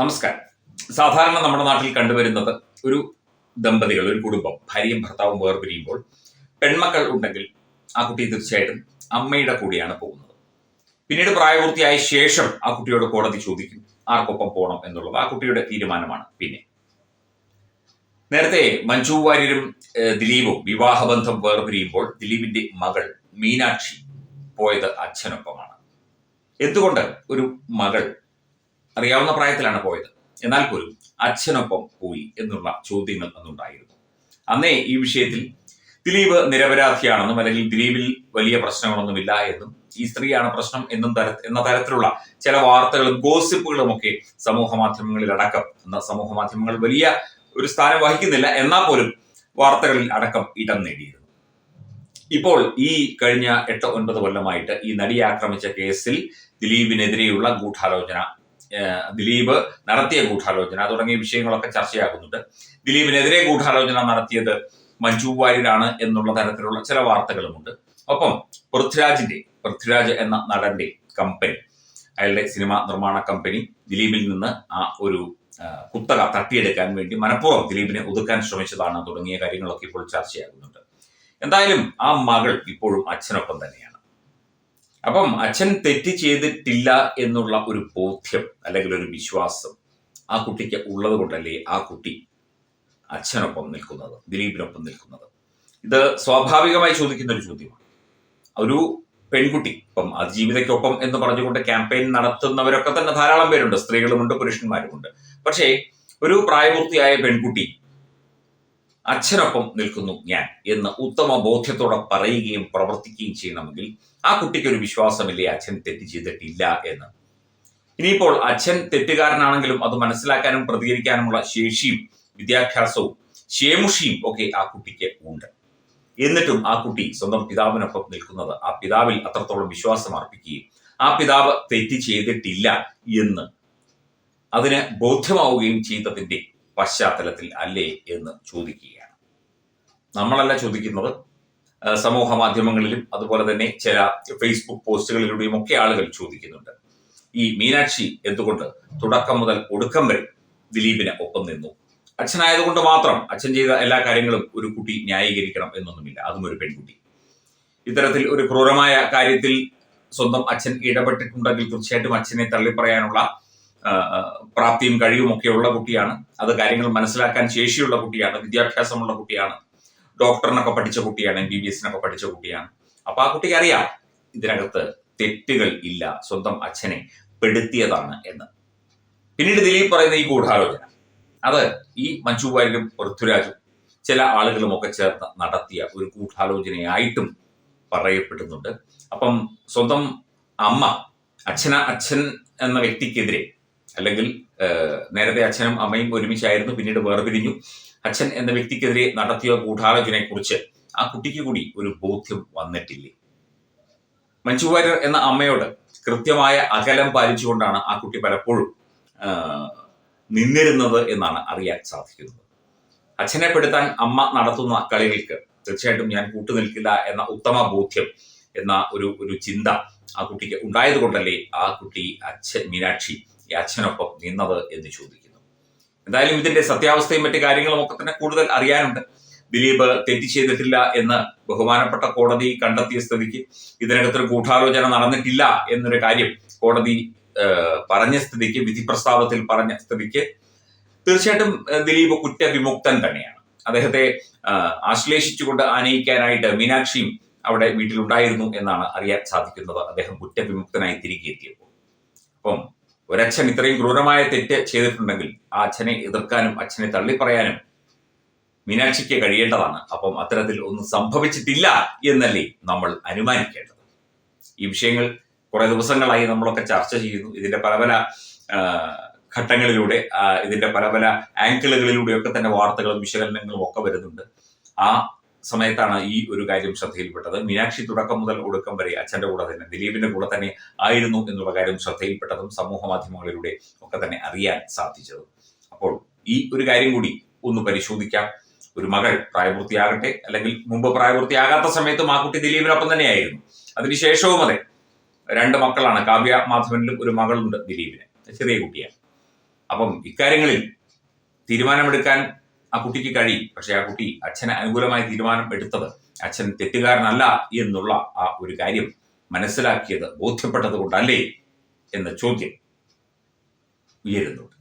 നമസ്കാരം. സാധാരണ നമ്മുടെ നാട്ടിൽ കണ്ടുവരുന്നത് ഒരു ദമ്പതികൾ ഒരു കുടുംബം ഭാര്യയും ഭർത്താവും വേർപിരിയുമ്പോൾ പെൺമക്കൾ ഉണ്ടെങ്കിൽ ആ കുട്ടി തീർച്ചയായിട്ടും അമ്മയുടെ കൂടെയാണ് പോകുന്നത്. പിന്നീട് പ്രായപൂർത്തിയായ ശേഷം ആ കുട്ടിയോട് കോടതി ചോദിക്കും ആർക്കൊപ്പം പോകണം എന്നുള്ളത് ആ കുട്ടിയുടെ തീരുമാനമാണ് പിന്നെ. നേരത്തെ മഞ്ജു വാര്യരും ദിലീപും വിവാഹബന്ധം വേർപിരിയുമ്പോൾ ദിലീപിന്റെ മകൾ മീനാക്ഷി പോയത് അച്ഛനൊപ്പമാണ്. എന്തുകൊണ്ട് ഒരു മകൾ അറിയാവുന്ന പ്രായത്തിലാണ് പോയത്. എന്നാൽ പോലും അച്ഛനൊപ്പം പോയി എന്നുള്ള ചോദ്യങ്ങൾ അന്നുണ്ടായിരുന്നു. അന്നേ ഈ വിഷയത്തിൽ ദിലീപ് നിരപരാധിയാണെന്നും അല്ലെങ്കിൽ ദിലീപിൽ വലിയ പ്രശ്നങ്ങളൊന്നുമില്ല എന്നും ഈ സ്ത്രീയാണ് പ്രശ്നം എന്നും തര എന്ന തരത്തിലുള്ള ചില വാർത്തകളും ഗോസിപ്പുകളും ഒക്കെ സമൂഹ മാധ്യമങ്ങളിൽ അടക്കം എന്ന സമൂഹ മാധ്യമങ്ങൾ വലിയ ഒരു സ്ഥാനം വഹിക്കുന്നില്ല എന്നാൽ പോലും വാർത്തകളിൽ അടക്കം ഇടം നേടിയിരുന്നു. ഇപ്പോൾ ഈ കഴിഞ്ഞ എട്ട് ഒൻപത് കൊല്ലമായിട്ട് ഈ നടിയെ ആക്രമിച്ച കേസിൽ ദിലീപിനെതിരെയുള്ള ഗൂഢാലോചന ദിലീപ് നടത്തിയ ഗൂഢാലോചന. തുടങ്ങിയ വിഷയങ്ങളൊക്കെ ചർച്ചയാകുന്നുണ്ട്. ദിലീപിനെതിരെ ഗൂഢാലോചന നടത്തിയത് മഞ്ജു വാര്യരാണ് എന്നുള്ള തരത്തിലുള്ള ചില വാർത്തകളുമുണ്ട്. ഒപ്പം പൃഥ്വിരാജിന്റെ പൃഥ്വിരാജ് എന്ന നടന്റെ കമ്പനി അയാളുടെ സിനിമ നിർമ്മാണ കമ്പനി ദിലീപിൽ നിന്ന് ആ ഒരു കുത്തക തട്ടിയെടുക്കാൻ വേണ്ടി മനഃപൂർവം ദിലീപിനെ ഒതുക്കാൻ ശ്രമിച്ചതാണ് തുടങ്ങിയ കാര്യങ്ങളൊക്കെ ഇപ്പോൾ ചർച്ചയാകുന്നുണ്ട്. എന്തായാലും ആ മകൾ ഇപ്പോഴും അച്ഛനൊപ്പം തന്നെയാണ്. അപ്പം അച്ഛൻ തെറ്റ് ചെയ്തിട്ടില്ല എന്നുള്ള ഒരു ബോധ്യം അല്ലെങ്കിൽ ഒരു വിശ്വാസം ആ കുട്ടിക്ക് ഉള്ളത് കൊണ്ടല്ലേ ആ കുട്ടി അച്ഛനൊപ്പം നിൽക്കുന്നത് ദിലീപിനൊപ്പം നിൽക്കുന്നത്? ഇത് സ്വാഭാവികമായി ചോദിക്കുന്ന ഒരു ചോദ്യമാണ്. ഒരു പെൺകുട്ടി ഇപ്പം അതിജീവിതയ്ക്കൊപ്പം എന്ന് പറഞ്ഞുകൊണ്ട് ക്യാമ്പയിൻ നടത്തുന്നവരൊക്കെ തന്നെ ധാരാളം പേരുണ്ട് സ്ത്രീകളുമുണ്ട് പുരുഷന്മാരുമുണ്ട്. പക്ഷേ ഒരു പ്രായപൂർത്തിയായ പെൺകുട്ടി അച്ഛനൊപ്പം നിൽക്കുന്നു ഞാൻ എന്ന് ഉത്തമ ബോധ്യത്തോടെ പറയുകയും പ്രവർത്തിക്കുകയും ചെയ്യണമെങ്കിൽ ആ കുട്ടിക്ക് ഒരു വിശ്വാസമില്ലേ? അച്ഛൻ തെറ്റ് ചെയ്തിട്ടില്ല എന്ന്. ഇനിയിപ്പോൾ അച്ഛൻ തെറ്റുകാരനാണെങ്കിലും അത് മനസ്സിലാക്കാനും പ്രതികരിക്കാനുമുള്ള ശേഷിയും വിദ്യാഭ്യാസവും ക്ഷേമുഷിയും ഒക്കെ ആ കുട്ടിക്ക് ഉണ്ട്. എന്നിട്ടും ആ കുട്ടി സ്വന്തം പിതാവിനൊപ്പം നിൽക്കുന്നത് ആ പിതാവിൽ അത്രത്തോളം വിശ്വാസം അർപ്പിക്കുകയും ആ പിതാവ് തെറ്റ് ചെയ്തിട്ടില്ല എന്ന് അതിന് ബോധ്യമാവുകയും ചെയ്തതിന്റെ പശ്ചാത്തലത്തിൽ അല്ലേ എന്ന് ചോദിക്കുകയാണ്. നമ്മളല്ല ചോദിക്കുന്നത് സമൂഹ മാധ്യമങ്ങളിലും അതുപോലെ തന്നെ ചില ഫേസ്ബുക്ക് പോസ്റ്റുകളിലൂടെയും ഒക്കെ ആളുകൾ ചോദിക്കുന്നുണ്ട്. ഈ മീനാക്ഷി എന്തുകൊണ്ട് തുടക്കം മുതൽ ഒടുക്കം വരെ ദിലീപിന് ഒപ്പം നിന്നു? അച്ഛനായതുകൊണ്ട് മാത്രം അച്ഛൻ ചെയ്ത എല്ലാ കാര്യങ്ങളും ഒരു കുട്ടി ന്യായീകരിക്കണം എന്നൊന്നുമില്ല. അതും ഒരു പെൺകുട്ടി. ഇത്തരത്തിൽ ഒരു ക്രൂരമായ കാര്യത്തിൽ സ്വന്തം അച്ഛൻ ഇടപെട്ടിട്ടുണ്ടെങ്കിൽ തീർച്ചയായിട്ടും അച്ഛനെ തള്ളിപ്പറയാനുള്ള പ്രാപ്തിയും കഴിവും ഒക്കെ ഉള്ള കുട്ടിയാണ്. അത് കാര്യങ്ങൾ മനസ്സിലാക്കാൻ ശേഷിയുള്ള കുട്ടിയാണ് വിദ്യാഭ്യാസമുള്ള കുട്ടിയാണ്. ഡോക്ടറിനൊക്കെ പഠിച്ച കുട്ടിയാണ് എം ബി ബി എസിനൊക്കെ പഠിച്ച കുട്ടിയാണ്. അപ്പൊ ആ കുട്ടിക്ക് അറിയാം ഇതിനകത്ത് തെറ്റുകൾ ഇല്ല സ്വന്തം അച്ഛനെ പെടുത്തിയതാണ് എന്ന്. പിന്നീട് ദിലീപ് പറയുന്ന ഈ ഗൂഢാലോചന. അത് ഈ മഞ്ജു വാര്യരും പൃഥ്വിരാജും ചില ആളുകളും ഒക്കെ ചേർന്ന് നടത്തിയ ഒരു ഗൂഢാലോചനയായിട്ടും പറയപ്പെടുന്നുണ്ട്. അപ്പം സ്വന്തം അമ്മ അച്ഛന അച്ഛൻ എന്ന വ്യക്തിക്കെതിരെ അല്ലെങ്കിൽ നേരത്തെ അച്ഛനും അമ്മയും ഒരുമിച്ചായിരുന്നു പിന്നീട് വേർപിരിഞ്ഞു. അച്ഛൻ എന്ന വ്യക്തിക്കെതിരെ നടത്തിയ ഗൂഢാലോചനയെക്കുറിച്ച് ആ കുട്ടിക്ക് കൂടി ഒരു ബോധ്യം വന്നിട്ടില്ലേ? മഞ്ജു വാര്യർ എന്ന അമ്മയോട് കൃത്യമായ അകലം പാലിച്ചുകൊണ്ടാണ് ആ കുട്ടി പലപ്പോഴും നിന്നിരുന്നത് എന്നാണ് അറിയാൻ സാധിക്കുന്നത്. അച്ഛനെ പെടുത്താൻ അമ്മ നടത്തുന്ന കളികൾക്ക് തീർച്ചയായിട്ടും ഞാൻ കൂട്ടുനിൽക്കില്ല എന്ന ഉത്തമ ബോധ്യം എന്ന ഒരു ഒരു ചിന്ത ആ കുട്ടിക്ക് ഉണ്ടായത് കൊണ്ടല്ലേ ആ കുട്ടി അച്ഛൻ മീനാക്ഷി ഈ അച്ഛനൊപ്പം നിന്നത് എന്ന് ചോദിക്കുന്നു. എന്തായാലും ഇതിന്റെ സത്യാവസ്ഥയും മറ്റു കാര്യങ്ങളും ഒക്കെ തന്നെ കൂടുതൽ അറിയാനുണ്ട്. ദിലീപ് തെറ്റ് ചെയ്തിട്ടില്ല എന്ന് ബഹുമാനപ്പെട്ട കോടതി കണ്ടെത്തിയ സ്ഥിതിക്ക് ഇതിനകത്തൊരു ഗൂഢാലോചന നടന്നിട്ടില്ല എന്നൊരു കാര്യം കോടതി പറഞ്ഞ സ്ഥിതിക്ക് വിധി പ്രസ്താവത്തിൽ പറഞ്ഞ സ്ഥിതിക്ക് തീർച്ചയായിട്ടും ദിലീപ് കുറ്റവിമുക്തൻ തന്നെയാണ്. അദ്ദേഹത്തെ ആശ്ലേഷിച്ചുകൊണ്ട് ആനയിക്കാനായിട്ട് മീനാക്ഷിയും അവിടെ വീട്ടിലുണ്ടായിരുന്നു എന്നാണ് അറിയാൻ സാധിക്കുന്നത്. അദ്ദേഹം കുറ്റവിമുക്തനായി തിരികെ എത്തിയപ്പോൾ. അപ്പം ഒരച്ഛൻ ഇത്രയും ക്രൂരമായ തെറ്റ് ചെയ്തിട്ടുണ്ടെങ്കിൽ ആ അച്ഛനെ എതിർക്കാനും അച്ഛനെ തള്ളിപ്പറയാനും മീനാക്ഷിക്ക് കഴിയേണ്ടതാണ്. അപ്പം അത്തരത്തിൽ ഒന്നും സംഭവിച്ചിട്ടില്ല എന്നല്ലേ നമ്മൾ അനുമാനിക്കേണ്ടത്. ഈ വിഷയങ്ങൾ കുറെ ദിവസങ്ങളായി നമ്മളൊക്കെ ചർച്ച ചെയ്യുന്നു. ഇതിന്റെ പല പല ഘട്ടങ്ങളിലൂടെ ഇതിന്റെ പല പല ആങ്കിളുകളിലൂടെയൊക്കെ തന്നെ വാർത്തകളും വിശകലനങ്ങളും ഒക്കെ വരുന്നുണ്ട്. ആ സമയത്താണ് ഈ ഒരു കാര്യം ശ്രദ്ധയിൽപ്പെട്ടത്. മീനാക്ഷി തുടക്കം മുതൽ ഒടുക്കം വരെ അച്ഛന്റെ കൂടെ തന്നെ ദിലീപിന്റെ കൂടെ തന്നെ ആയിരുന്നു എന്നുള്ള കാര്യം ശ്രദ്ധയിൽപ്പെട്ടതും സമൂഹ മാധ്യമങ്ങളിലൂടെ ഒക്കെ തന്നെ അറിയാൻ സാധിച്ചതും. അപ്പോൾ ഈ ഒരു കാര്യം കൂടി ഒന്ന് പരിശോധിക്കാം. ഒരു മകൾ പ്രായപൂർത്തിയാകട്ടെ അല്ലെങ്കിൽ മുമ്പ് പ്രായപൂർത്തിയാകാത്ത സമയത്തും ആ കുട്ടി ദിലീപിനൊപ്പം തന്നെയായിരുന്നു. അതിനുശേഷവും അതെ രണ്ട് മക്കളാണ്. കാവ്യ മാധവനിലും ഒരു മകളുണ്ട് ദിലീപിന്. ചെറിയ കുട്ടിയാണ്. അപ്പം ഇക്കാര്യങ്ങളിൽ തീരുമാനമെടുക്കാൻ ആ കുട്ടിക്ക് കഴിയും പക്ഷെ ആ കുട്ടി അച്ഛന് അനുകൂലമായി തീരുമാനം എടുത്തത് അച്ഛൻ തെറ്റുകാരനല്ല എന്നുള്ള ആ ഒരു കാര്യം മനസ്സിലാക്കിയത് ബോധ്യപ്പെട്ടത് കൊണ്ടല്ലേ എന്ന ചോദ്യം ഉയരുന്നുണ്ട്.